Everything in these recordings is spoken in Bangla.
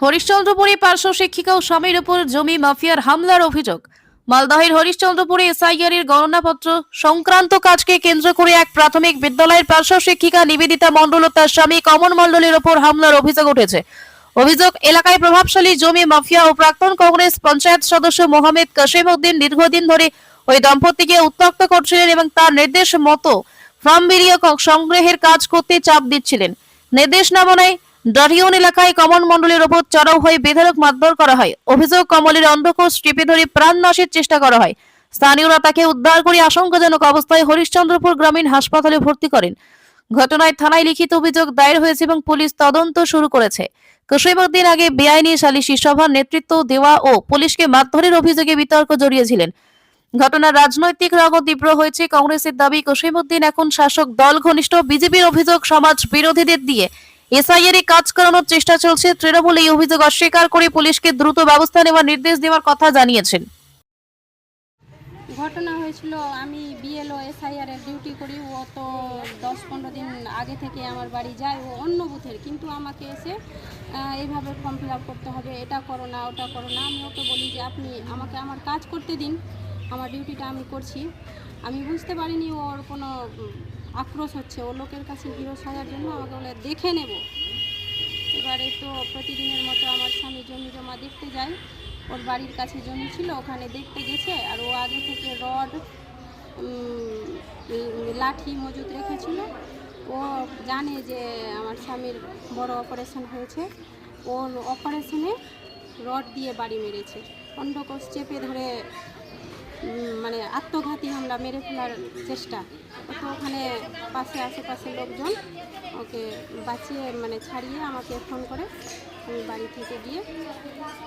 হরিশ্চন্দ্রপুরে পার্শ্ব শিক্ষিকা ও স্বামীর উপর জমি মাফিয়ার হামলার অভিযোগ। মালদহের হরিশ্চন্দ্রপুরে এসআইআর এর গণনাপত্র সংক্রান্ত কাজকে কেন্দ্র করে এক প্রাথমিক বিদ্যালয়ের পার্শ্ব শিক্ষিকা নিবেদিতা মণ্ডল ও তার স্বামী কমল মণ্ডলের ওপর হামলার অভিযোগ উঠেছে। অভিযোগ, এলাকায় প্রভাবশালী জমি মাফিয়া ও প্রাক্তন কংগ্রেস পঞ্চায়েত সদস্য মোহাম্মদ কাসিম উদ্দিন দীর্ঘদিন ধরে ওই দম্পতিকে উত্তক্ত করছিলেন এবং তার নির্দেশ মতো ফর্ম বেরিয়ে সংগ্রহের কাজ করতে চাপ দিচ্ছিলেন। নির্দেশ না মানায় ডারিয়ন এলাকায় কমল মণ্ডলের ওপর চড়াও হয়ে বেধরক মারধর করা হয়। অভিযোগ, কমলের অন্ধকোষ টিপে ধরে প্রাণ নাশের চেষ্টা করা হয়। স্থানীয়রা তাকে উদ্ধার করে আশঙ্কাজনক অবস্থায় হরিশ্চন্দ্রপুর গ্রামীণ হাসপাতালে ভর্তি করেন। ঘটনায় থানায় লিখিত অভিযোগ দায়ের হয়েছে এবং পুলিশ তদন্ত শুরু করেছে। কসিমউদ্দিন আগে বেআইনি সালিশি সভার নেতৃত্ব দেওয়া ও পুলিশকে মারধরের অভিযোগে বিতর্ক জড়িয়েছিলেন। ঘটনার রাজনৈতিক রঙ তীব্র হয়েছে কংগ্রেসের দাবি কসিমউদ্দিন এখন শাসক দল ঘনিষ্ঠ। বিজেপির অভিযোগ, সমাজ বিরোধীদের দিয়ে এসআইআর এ কাজ করানোর চেষ্টা চলছে। তৃণমূল এই অভিযোগ অস্বীকার করে পুলিশকে দ্রুত ব্যবস্থা নেওয়ার নির্দেশ দেওয়ার কথা জানিয়েছেন। ঘটনা হয়েছিল, আমি বিএলও এসআইআর এর ডিউটি করি। ও তো দশ পনেরো দিন আগে থেকে আমার বাড়ি যায়, ও অন্য বুথের। কিন্তু আমাকে এসে এইভাবে ফর্ম ফিল করতে হবে, এটা করো না, ওটা করো না। আমি ওকে বলি যে, আপনি আমাকে আমার কাজ করতে দিন, আমার ডিউটিটা আমি করছি। আমি বুঝতে পারিনি ওর কোনো আক্রোশ হচ্ছে। ও লোকের কাছে হিরো সাজার জন্য আমাকে বলে দেখে নেব। এবারে তো প্রতিদিনের মতো আমার স্বামী জমি জমা দেখতে যায়। ওর বাড়ির কাছে জমি ছিল, ওখানে দেখতে গেছে। আর ও আগে থেকে রড লাঠি মজুত রেখেছিল। ও জানে যে আমার স্বামীর বড় অপারেশন হয়েছে। ওর অপারেশনে রড দিয়ে বাড়ি মেরেছে। অন্ডকোষ চেপে ধরে মানে আত্মঘাতী হামলা মেরে ফেলার চেষ্টা। তো ওখানে পাশে আশেপাশে লোকজন ওকে বাঁচিয়ে মানে ছাড়িয়ে আমাকে ফোন করে আমি বাড়ি থেকে গিয়ে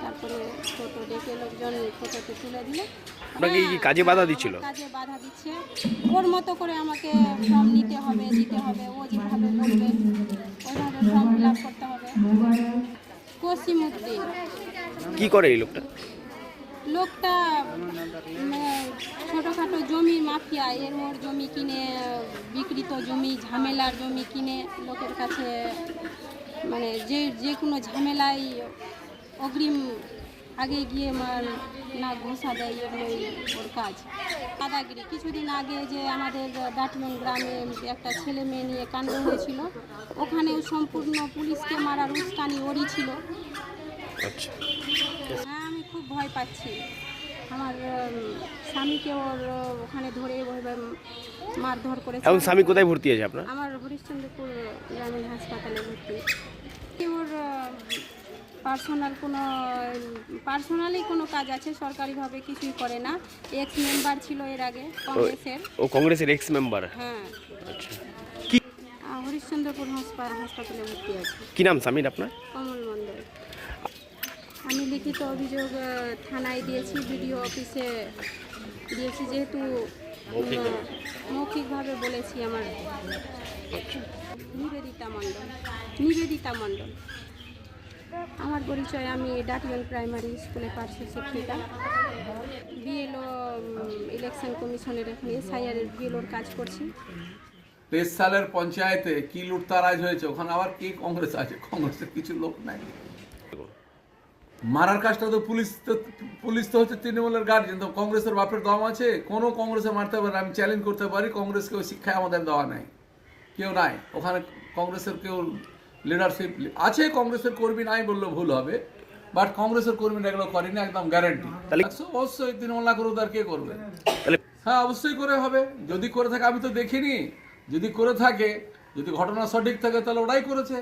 তারপরে টোটো ডেকে লোকজন টোটোতে তুলে দিলে। আপনাকে কি কাজে বাধা দিচ্ছিল? কাজে বাধা দিচ্ছে। ওর মতো করে আমাকে ফর্ম নিতে হবে দিতে হবে ও যেভাবে বলবে ওইভাবে ফর্ম ফিল আপ করতে হবে। কসিমুদ্দিন। কি করে এই লোকটা? লোকটা মাফিয়া এর ওর জমি কিনে বিকৃত জমি ঝামেলার জমি কিনে লোকের কাছে মানে যে যে কোনো ঝামেলায় অগ্রিম আগে গিয়ে মার না ঘোষা দেয় এগুলোই ওর কাজ। দাদাগিরি কিছুদিন আগে যে আমাদের ডাটমন গ্রামে একটা ছেলে মেয়ে নিয়ে কাণ্ড হয়েছিল ওখানেও সম্পূর্ণ পুলিশকে মারার উস্কানি ওরই ছিল। আচ্ছা। হ্যাঁ আমি খুব ভয় পাচ্ছি। আমার স্বামীকে ওর ওখানে ধরে ওইভাবে মারধর করে এখন স্বামী কোথায় ভর্তি আছে আপনার? আমার হরিশ্চন্দ্রপুর গ্রামীণ হাসপাতালে ভর্তি। ওর পার্সোনাল কোনো পার্সোনালি কোনো কাজ আছে? সরকারিভাবে কিছুই করে না। এক্স মেম্বার ছিল এর আগে কংগ্রেসের। ও কংগ্রেসের এক্স মেম্বার হ্যাঁ। আচ্ছা। হরিশ্চন্দ্রপুর হাসপা- হাসপাতালে ভর্তি আছে। কি নাম স্বামীর আপনার? কমল মণ্ডল। আমি লিখিত অভিযোগ থানায় দিয়েছি বিডিও অফিসে দিয়েছি যেহেতু মৌখিকভাবে বলেছি আমার। নিবেদিতা মণ্ডল। নিবেদিতা মণ্ডল। আমার পরিচয় আমি ডাটিয়ন প্রাইমারি স্কুলে পার্শ্ব শিক্ষিকা। বিএলও ইলেকশন কমিশনের এখানে এসআইআর এর বিএলওর কাজ করছি। তেইশ সালের পঞ্চায়েতে কি লুটতারাজ হয়েছে? ওখানে আবার কি কংগ্রেস আছে? কংগ্রেসের কিছু লোক নাই। মারার কাজটা তো পুলিশ তো পুলিশ তো হচ্ছে তৃণমূলের গার্জেন তো কংগ্রেসের বাপের দম আছে কোনো কংগ্রেসে মারতে পারে আমি চ্যালেঞ্জ করতে পারি কংগ্রেসকে ওই শিক্ষায় আমাদের দেওয়া নাই। কেউ নাই ওখানে কংগ্রেসের কেউ লিডারশিপ আছে কংগ্রেসের কর্মী নাই বললেও ভুল হবে বাট কংগ্রেসের কর্মীরা এগুলো করেনি একদম গ্যারেন্টি অবশ্যই তৃণমূল না করুক আর কে করবে? হ্যাঁ অবশ্যই করে হবে। যদি করে থাকে আমি তো দেখিনি। যদি করে থাকে যদি ঘটনা সঠিক থাকে তাহলে ওরাই করেছে।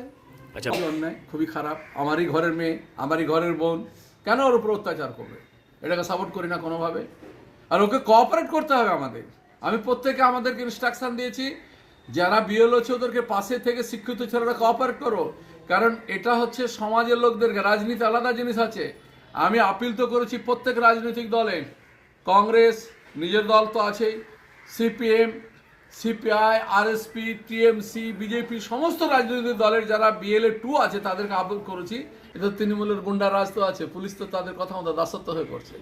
আচ্ছা। অন্যায় খুবই খারাপ। আমারই ঘরের মেয়ে, আমারই ঘরের বোন, কেন ওর উপর অত্যাচার করবে? এটাকে সাপোর্ট করি না কোনোভাবে। আর ওকে কোঅপারেট করতে হবে আমাদের। আমি প্রত্যেকে আমাদেরকে ইনস্ট্রাকশন দিয়েছি, যারা বিএল হচ্ছে ওদেরকে পাশে থেকে শিক্ষিত ছেলেরা কোঅপারেট করো। কারণ এটা হচ্ছে সমাজের লোকদেরকে রাজনীতি আলাদা জিনিস আছে। আমি আপিল তো করেছি প্রত্যেক রাজনৈতিক দলে। কংগ্রেস, নিজের দল তো আছেই CPM CPI RSP TMC BJP সমস্ত রাজনৈতিক দলের যারা বিএলএ টু আছে তাদেরকে আবেদন করেছি। এটা তৃণমূলের গুন্ডা রাজ তো আছে, পুলিশ তো তাদের কথা মতো দাসত্ব হয়ে করছে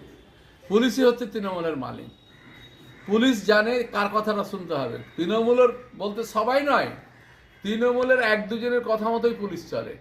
পুলিশই হচ্ছে তৃণমূলের মালিক। পুলিশ জানে কার কথাটা শুনতে হবে। তৃণমূলের বলতে সবাই নয়, তৃণমূলের এক দুজনের কথা মতোই পুলিশ চলে।